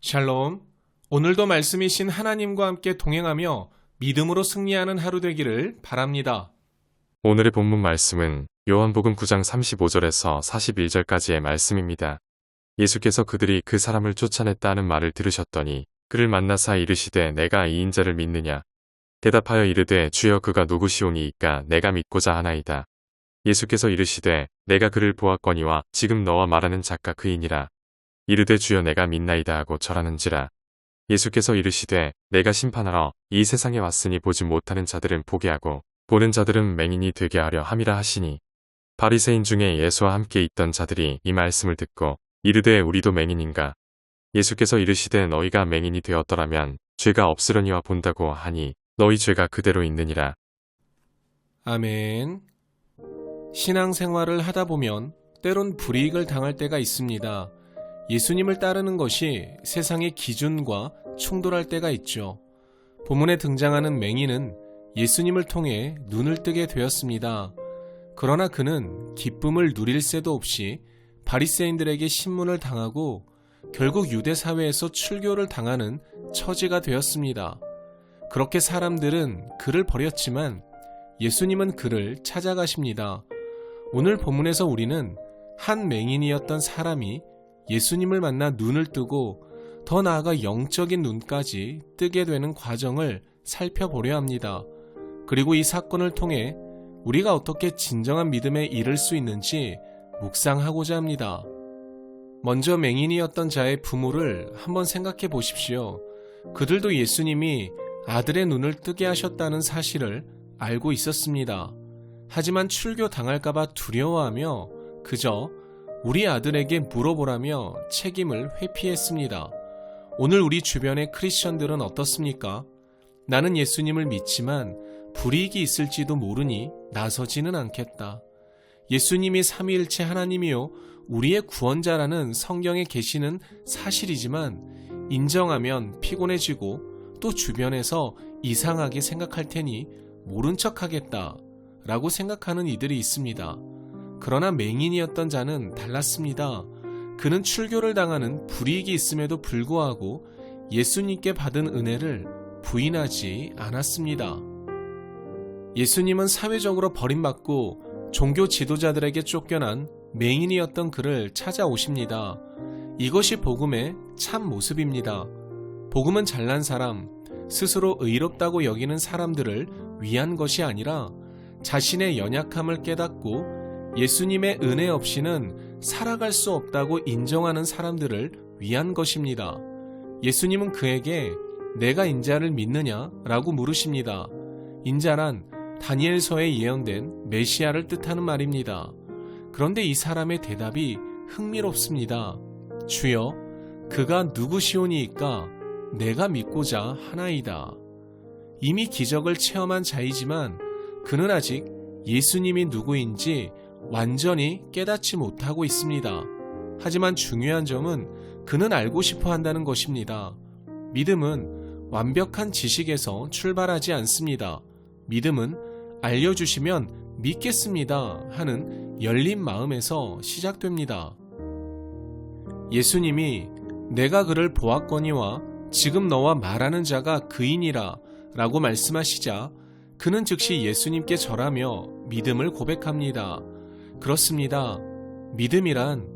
샬롬. 오늘도 말씀이신 하나님과 함께 동행하며 믿음으로 승리하는 하루 되기를 바랍니다. 오늘의 본문 말씀은 요한복음 9장 35절에서 41절까지의 말씀입니다. 예수께서 그들이 그 사람을 쫓아냈다는 말을 들으셨더니 그를 만나사 이르시되 내가 이 인자를 믿느냐 대답하여 이르되 주여 그가 누구시오니이까 내가 믿고자 하나이다. 예수께서 이르시되 내가 그를 보았거니와 지금 너와 말하는 작가 그이니라. 이르되 주여 내가 믿나이다 하고 절하는지라. 예수께서 이르시되 내가 심판하러 이 세상에 왔으니 보지 못하는 자들은 보게 하고 보는 자들은 맹인이 되게 하려 함이라 하시니 바리새인 중에 예수와 함께 있던 자들이 이 말씀을 듣고 이르되 우리도 맹인인가 예수께서 이르시되 너희가 맹인이 되었더라면 죄가 없으려니와 본다고 하니 너희 죄가 그대로 있느니라 아멘. 신앙생활을 하다 보면 때론 불이익을 당할 때가 있습니다. 예수님을 따르는 것이 세상의 기준과 충돌할 때가 있죠. 본문에 등장하는 맹인은 예수님을 통해 눈을 뜨게 되었습니다. 그러나 그는 기쁨을 누릴 새도 없이 바리새인들에게 신문을 당하고 결국 유대 사회에서 출교를 당하는 처지가 되었습니다. 그렇게 사람들은 그를 버렸지만 예수님은 그를 찾아가십니다. 오늘 본문에서 우리는 한 맹인이었던 사람이 예수님을 만나 눈을 뜨고 더 나아가 영적인 눈까지 뜨게 되는 과정을 살펴보려 합니다. 그리고 이 사건을 통해 우리가 어떻게 진정한 믿음에 이를 수 있는지 묵상하고자 합니다. 먼저 맹인이었던 자의 부모를 한번 생각해 보십시오. 그들도 예수님이 아들의 눈을 뜨게 하셨다는 사실을 알고 있었습니다. 하지만 출교 당할까봐 두려워하며 그저 우리 아들에게 물어보라며 책임을 회피했습니다. 오늘 우리 주변의 크리스천들은 어떻습니까? 나는 예수님을 믿지만 불이익이 있을지도 모르니 나서지는 않겠다. 예수님이 삼위일체 하나님이요 우리의 구원자라는 성경에 계시는 사실이지만 인정하면 피곤해지고 또 주변에서 이상하게 생각할 테니 모른 척 하겠다 라고 생각하는 이들이 있습니다. 그러나 맹인이었던 자는 달랐습니다. 그는 출교를 당하는 불이익이 있음에도 불구하고 예수님께 받은 은혜를 부인하지 않았습니다. 예수님은 사회적으로 버림받고 종교 지도자들에게 쫓겨난 맹인이었던 그를 찾아오십니다. 이것이 복음의 참 모습입니다. 복음은 잘난 사람, 스스로 의롭다고 여기는 사람들을 위한 것이 아니라 자신의 연약함을 깨닫고 예수님의 은혜 없이는 살아갈 수 없다고 인정하는 사람들을 위한 것입니다. 예수님은 그에게 내가 인자를 믿느냐? 라고 물으십니다. 인자란 다니엘서에 예언된 메시아를 뜻하는 말입니다. 그런데 이 사람의 대답이 흥미롭습니다. 주여, 그가 누구시오니이까 내가 믿고자 하나이다. 이미 기적을 체험한 자이지만 그는 아직 예수님이 누구인지 완전히 깨닫지 못하고 있습니다. 하지만 중요한 점은 그는 알고 싶어 한다는 것입니다. 믿음은 완벽한 지식에서 출발하지 않습니다. 믿음은 알려주시면 믿겠습니다 하는 열린 마음에서 시작됩니다. 예수님이 내가 그를 보았거니와 지금 너와 말하는 자가 그인이라 라고 말씀하시자 그는 즉시 예수님께 절하며 믿음을 고백합니다. 그렇습니다. 믿음이란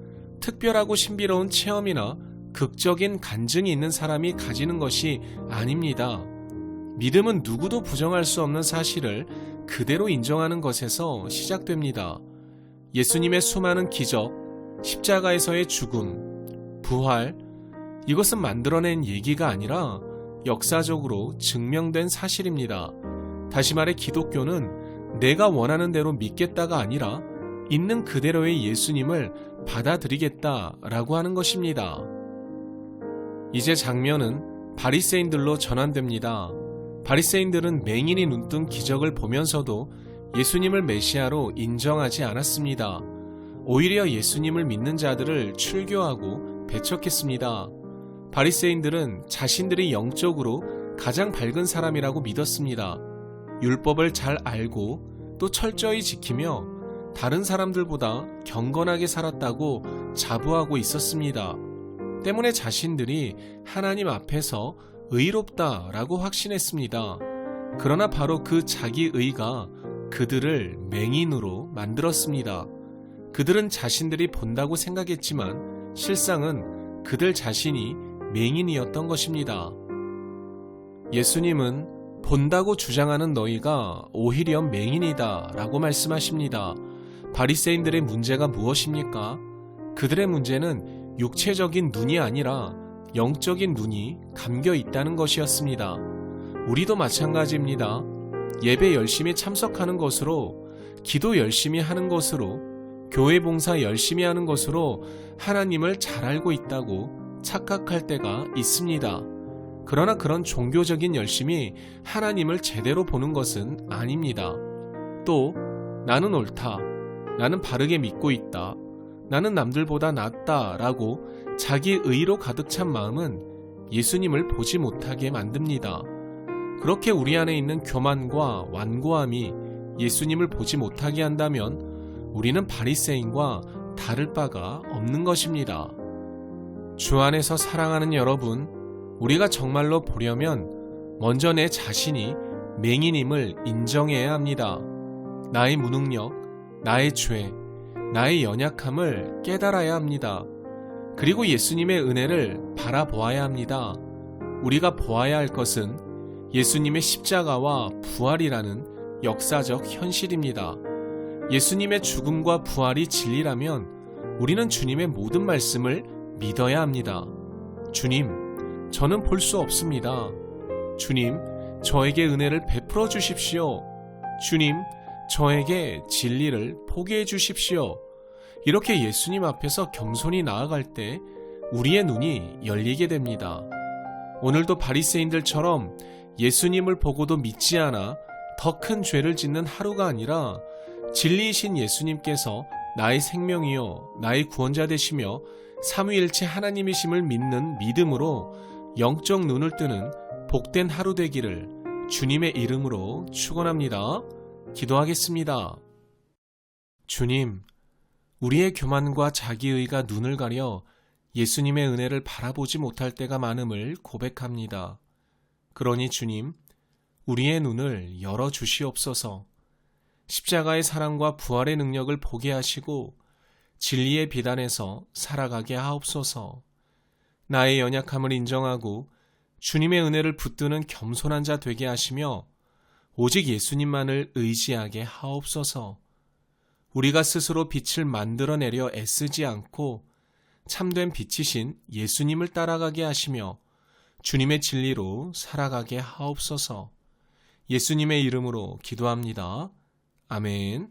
특별하고 신비로운 체험이나 극적인 간증이 있는 사람이 가지는 것이 아닙니다. 믿음은 누구도 부정할 수 없는 사실을 그대로 인정하는 것에서 시작됩니다. 예수님의 수많은 기적, 십자가에서의 죽음, 부활, 이것은 만들어낸 얘기가 아니라 역사적으로 증명된 사실입니다. 다시 말해 기독교는 내가 원하는 대로 믿겠다가 아니라 있는 그대로의 예수님을 받아들이겠다라고 하는 것입니다. 이제 장면은 바리새인들로 전환됩니다. 바리새인들은 맹인이 눈뜬 기적을 보면서도 예수님을 메시아로 인정하지 않았습니다. 오히려 예수님을 믿는 자들을 출교하고 배척했습니다. 바리새인들은 자신들이 영적으로 가장 밝은 사람이라고 믿었습니다. 율법을 잘 알고 또 철저히 지키며 다른 사람들보다 경건하게 살았다고 자부하고 있었습니다. 때문에 자신들이 하나님 앞에서 의롭다라고 확신했습니다. 그러나 바로 그 자기 의가 그들을 맹인으로 만들었습니다. 그들은 자신들이 본다고 생각했지만 실상은 그들 자신이 맹인이었던 것입니다. 예수님은 본다고 주장하는 너희가 오히려 맹인이다 라고 말씀하십니다. 바리새인들의 문제가 무엇입니까? 그들의 문제는 육체적인 눈이 아니라 영적인 눈이 감겨 있다는 것이었습니다. 우리도 마찬가지입니다. 예배 열심히 참석하는 것으로, 기도 열심히 하는 것으로, 교회 봉사 열심히 하는 것으로 하나님을 잘 알고 있다고 착각할 때가 있습니다. 그러나 그런 종교적인 열심이 하나님을 제대로 보는 것은 아닙니다. 또, 나는 옳다. 나는 바르게 믿고 있다. 나는 남들보다 낫다. 라고 자기 의로 가득 찬 마음은 예수님을 보지 못하게 만듭니다. 그렇게 우리 안에 있는 교만과 완고함이 예수님을 보지 못하게 한다면 우리는 바리새인과 다를 바가 없는 것입니다. 주 안에서 사랑하는 여러분, 우리가 정말로 보려면 먼저 내 자신이 맹인임을 인정해야 합니다. 나의 무능력, 나의 죄, 나의 연약함을 깨달아야 합니다. 그리고 예수님의 은혜를 바라보아야 합니다. 우리가 보아야 할 것은 예수님의 십자가와 부활이라는 역사적 현실입니다. 예수님의 죽음과 부활이 진리라면 우리는 주님의 모든 말씀을 믿어야 합니다. 주님, 저는 볼 수 없습니다. 주님, 저에게 은혜를 베풀어 주십시오. 주님, 저에게 진리를 포기해 주십시오. 이렇게 예수님 앞에서 겸손히 나아갈 때 우리의 눈이 열리게 됩니다. 오늘도 바리새인들처럼 예수님을 보고도 믿지 않아 더 큰 죄를 짓는 하루가 아니라 진리이신 예수님께서 나의 생명이요 나의 구원자 되시며 삼위일체 하나님이심을 믿는 믿음으로 영적 눈을 뜨는 복된 하루 되기를 주님의 이름으로 축원합니다. 기도하겠습니다. 주님, 우리의 교만과 자기의가 눈을 가려 예수님의 은혜를 바라보지 못할 때가 많음을 고백합니다. 그러니 주님, 우리의 눈을 열어 주시옵소서. 십자가의 사랑과 부활의 능력을 보게 하시고 진리의 비단에서 살아가게 하옵소서. 나의 연약함을 인정하고 주님의 은혜를 붙드는 겸손한 자 되게 하시며 오직 예수님만을 의지하게 하옵소서. 우리가 스스로 빛을 만들어내려 애쓰지 않고 참된 빛이신 예수님을 따라가게 하시며 주님의 진리로 살아가게 하옵소서. 예수님의 이름으로 기도합니다. 아멘.